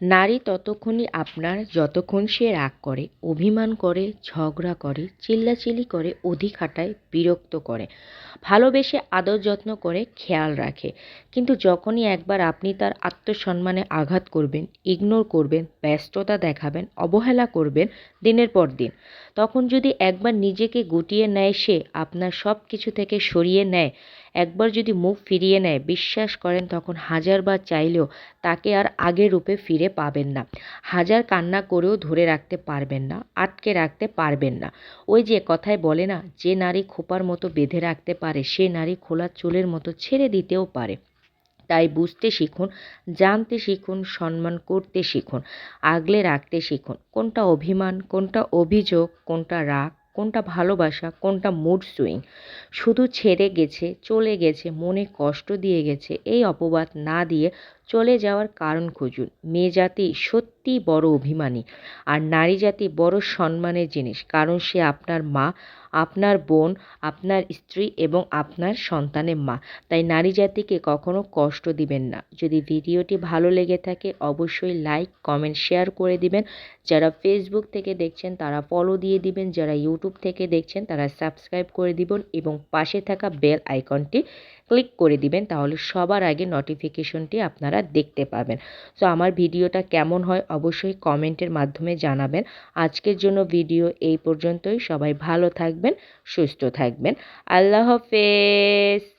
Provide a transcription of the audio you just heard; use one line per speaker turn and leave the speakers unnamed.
নারী ততক্ষণই আপনার যতক্ষণ সে রাগ করে, অভিমান করে, ঝগড়া করে, চিল্লাচিল্লি করে, অধিক হাঁটায় বিরক্ত করে। ভালোবেসে আদর যত্ন করে, খেয়াল রাখে। কিন্তু যখনই একবার আপনি তার আত্মসম্মানে আঘাত করবেন ইগনোর করবেন, ব্যস্ততা দেখাবেন, অবহেলা করবেন, দিনের পর দিন। তখন যদি একবার নিজেকে গুটিয়ে নেয় সে, আপনার সব কিছু থেকে সরিয়ে নেয়। একবার যদি মুখ ফিরিয়ে নেয়, বিশ্বাস করেন তখন হাজারবার চাইলেও তাকে আর আগের রূপে ফিরে পাবেন না। হাজার কান্না করেও ধরে রাখতে পারবেন না, আটকে রাখতে পারবেন না। ওই যে কথায় বলে না, যে নারী খোপার মতো বেঁধে রাখতে পারে, সে নারী খোলা চুলের মতো ছেড়ে দিতেও পারে। তাই বুঝতে শিখুন, জানতে শিখুন, সম্মান করতে শিখুন, আগলে রাখতে শিখুন। কোনটা অভিমান, কোনটা অভিযোগ, কোনটা রাগ, কোনটা ভালোবাসা, কোনটা মুড সুইং শুধু ছেড়ে গেছে, চলে গেছে, মনে কষ্ট দিয়ে গেছে, এই অপবাদ না দিয়ে চলে যাওয়ার কারণ খুঁজুন। মেয়ে জাতি সত্যি বড় অভিমানী আর নারী জাতি বড় সম্মানের জিনিস, কারণ সে আপনার মা, আপনার বোন, আপনার স্ত্রী এবং আপনার সন্তানের মা। তাই নারী জাতিকে কখনো কষ্ট দিবেন না। যদি ভিডিওটি ভালো লেগে থাকে, অবশ্যই লাইক, কমেন্ট, শেয়ার করে দিবেন। যারা ফেসবুক থেকে দেখছেন, তারা ফলো দিয়ে দিবেন। যারা ইউটিউব থেকে দেখছেন, তারা সাবস্ক্রাইব করে দিবেন এবং পাশে থাকা বেল আইকনটি ক্লিক করে দিবেন, তাহলে সবার আগে নোটিফিকেশনটি আপনারা দেখতে পাবেন। সো আমার ভিডিওটা কেমন হয় অবশ্যই কমেন্টের মাধ্যমে জানাবেন। আজকের জন্য ভিডিও এই পর্যন্তই। সবাই ভালো থাকবেন, সুস্থ থাকবেন। আল্লাহ হাফেজ!